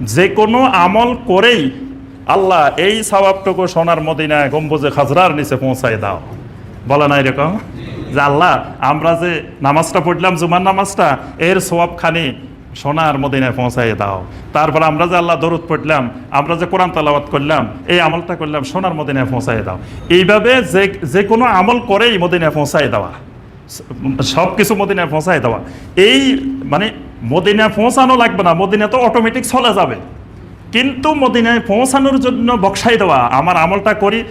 যে কোনো আমল করেই আল্লাহ এই সবাবটুকু সোনার মদিনায় গম্বুজে খাজরার নিচে পৌঁছায় দাও। বলে না এরকম যে আল্লাহ, আমরা যে নামাজটা পড়লাম, জুমার নামাজটা, এর সোয়াবখানি সোনার মদিনায় পৌঁছাই দাও। তারপর আমরা যে আল্লাহ দরুদ পড়লাম, আমরা যে কোরআন তালাবাত করলাম, এই আমলটা করলাম, সোনার মদিনায় পৌঁছাই দাও। এইভাবে যে যে কোনো আমল করেই মদিনায় পৌঁছাই দেওয়া। সব কিছু মদিনায় পৌঁছাই দেওয়া। এই মানে মদিনায় পৌঁছানো লাগবে না, মদিনা তো অটোমেটিক চলে যাবে। কিন্তু মদিনায় পৌঁছানোর জন্য বক্সাই দেওয়া, আমার আমলটা করি,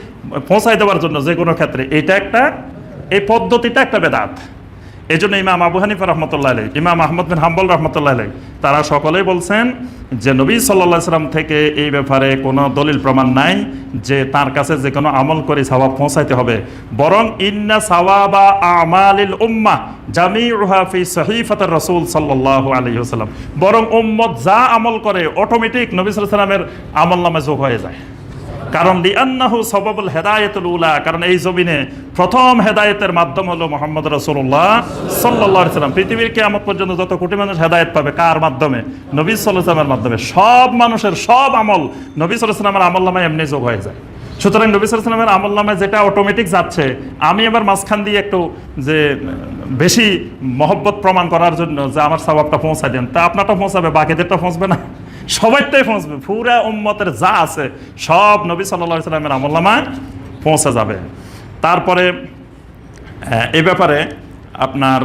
পৌঁছাই দেওয়ার জন্য যে কোনো ক্ষেত্রে। এটা একটা, এই পদ্ধতিটা একটা বেদাত। এই জন্য ইমাম আবু হানিফা রহমতুল্লাহ আলাই ইমাম আহমদ বিন হাম্বল রহমতুল্লাহ আলাই তারা সকলেই বলছেন যে নবী সাল্লা সাল্লাম থেকে এই ব্যাপারে কোনো দলিল প্রমাণ নাই যে তার কাছে যে কোনো আমল করে সওয়াব পৌঁছাইতে হবে। বরং ইন্না সাওয়াবা আমালিল উম্মা জামিউহা ফি সহিফাতার রসুল সাল্লাল্লাহু আলাইহি ওয়াসাল্লাম। বরং উম্মত যা আমল করে অটোমেটিক নবী আলাইহি সাল্লামের আমল নামে যোগ হয়ে যায়। কারণ লিআন্নাহু সবাবুল হেদায়েতুল উলা, কারণ এই জমিনে প্রথম হেদায়েতের মাধ্যম হলো মোহাম্মদ রসুল্লাহ সাল্লাহ সাল্লাম। পৃথিবীর কেয়ামত পর্যন্ত যত কোটি মানুষ হেদায়েত পাবে, কার মাধ্যমে? নবী সাল্লামের মাধ্যমে। সব মানুষের সব আমল নবী সাল্লামের আমল নামায় এমনি যোগ হয়ে যায়। সুতরাং নবী সাল্লামের আমল নামায় যেটা অটোমেটিক যাচ্ছে, আমি এবার মাঝখান দিয়ে একটু যে বেশি মহব্বত প্রমাণ করার জন্য যে আমার স্বভাবটা পৌঁছায় দেন। তা আপনারটা পৌঁছাবে, বাকিদেরটা পৌঁছবে না? সবাইটাই পৌঁছবে, পুরা উম্মতের যা আছে, সব নবী সাল্লা সাল্লামের আমল্লামায় পৌঁছে যাবে। তারপরে এই ব্যাপারে আপনার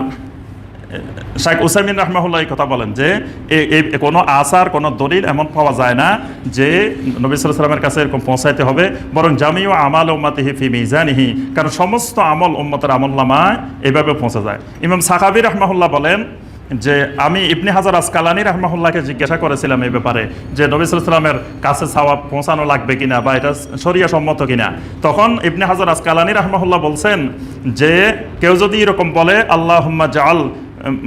শাইখ উসাইমিন রহমাহুল্লাহ কথা বলেন যে, এ- কোনো আসার, কোনো দলিল এমন পাওয়া যায় না যে নবী সাল্লাহ সাল্লামের কাছে এরকম পৌঁছাইতে হবে, বরং জামিও আমাল উম্মাতিহি ফি মিজানিহি, কারণ সমস্ত আমল উম্মতের আমল্লামায় এভাবে পৌঁছে যায়। ইমাম সাকাবি রহমাহুল্লাহ বলেন যে আমি ইবনে হাজার আসকালানি রহমাহুল্লাহকে জিজ্ঞাসা করেছিলাম এই ব্যাপারে যে নবী ইসলামের কাছে সাওয়াব পৌঁছানো লাগবে কিনা বা এটা সরিয়া সম্মত কিনা। তখন ইবনে হাজার আসকালানি রহমাহুল্লাহ বলছেন যে কেউ যদি এরকম বলে আল্লাহ জাল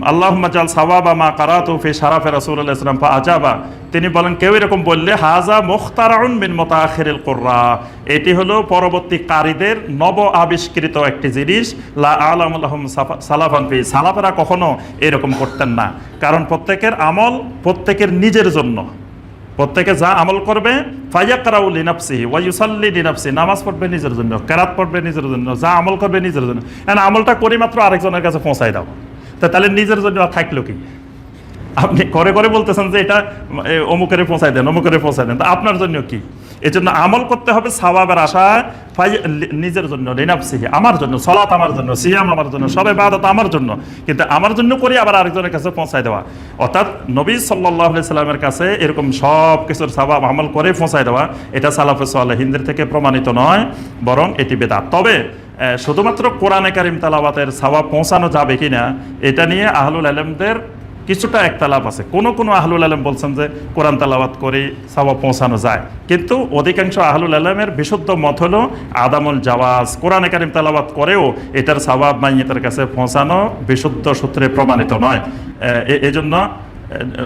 আল্লাহ জাল সাওয়াবা মা কারাতু ফি শারাফে রাসূলুল্লাহ ইসলাম ফা আজাবা তিনি বলেন, কেউ এরকম বললে, হাজা মুখতারাউন মিন মুতাআখিরিল কুররা। এটি হলো পরবর্তী কারীদের নব আবিষ্কৃত একটি জিনিস, লা আলামুল্লাহুম সালাফান ফি। সালাফেরা কখনো এরকম করতেন না। কারণ প্রত্যেকের আমল প্রত্যেকের নিজের জন্য। প্রত্যেকে যা আমল করবে ফাইয়াকরাউ লিনাফসি ওয়া ইউসাল্লি লিনাফসি। নামাজ পড়বে নিজের জন্য, কেরাত পড়বে নিজের জন্য, যা আমল করবে নিজের জন্য। এখন আমলটা করি মাত্র আরেকজনের কাছে পৌঁছাই দাও। তাহলে নিজের জন্য থাকল কি? আপনি করে করে বলতেছেন যে এটা অমুকেরে পৌঁছাই দেন, অমুকেরে পৌঁছাই দেন। তা আপনার জন্য কি? এই জন্য আমল করতে হবে সাবাবের আশা নিজের জন্য রিনাফসিহি আমার জন্য, সলাত আমার জন্য, সিয়াম আমার জন্য, সবে বাদত আমার জন্য। কিন্তু আমার জন্য করে আবার আরেকজনের কাছে পৌঁছায় দেওয়া। অর্থাৎ নবী সাল্লাহ সাল্লামের কাছে এরকম সব কিছুর সাবাব আমল করে পৌঁছায় দেওয়া, এটা সালাফে হিন্দের থেকে প্রমাণিত নয়, বরং এটি বেদাত। তবে শুধুমাত্র কোরআনে কারিম তালাবাতের সাওয়াব পৌঁছানো যাবে কিনা, এটা নিয়ে আহলুল আলমদের কিছুটা একতালাপ আছে। কোন কোন আহলুল আলম বলছেন যে কোরআন তালাবাত করে সাওয়াব পৌঁছানো যায়। কিন্তু অধিকাংশ আহলুল আলমের বিশুদ্ধ মত হলো আদামুল জাওয়াজ। কোরআনে কারিম তালাবাত করেও এটার সাওয়াব মাইয়েতের কাছে পৌঁছানো বিশুদ্ধ সূত্রে প্রমাণিত নয়। আহ, এ- এজন্য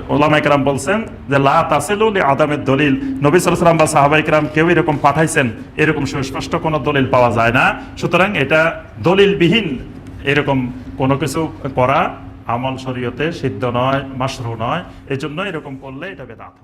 ওলামা একরাম বলছেন যে লা তাসিলু আদামের দলিল। নবী সাল্লাল্লাহু বা সাহাবা একরাম কেউ এরকম পাঠাইছেন এরকম সুস্পষ্ট কোনো দলিল পাওয়া যায় না। সুতরাং এটা দলিলবিহীন এরকম কোনো কিছু করা আমল শরীয়তে সিদ্ধ নয় মাশরু নয় এজন্য জন্য এরকম করলে এটা বেদাত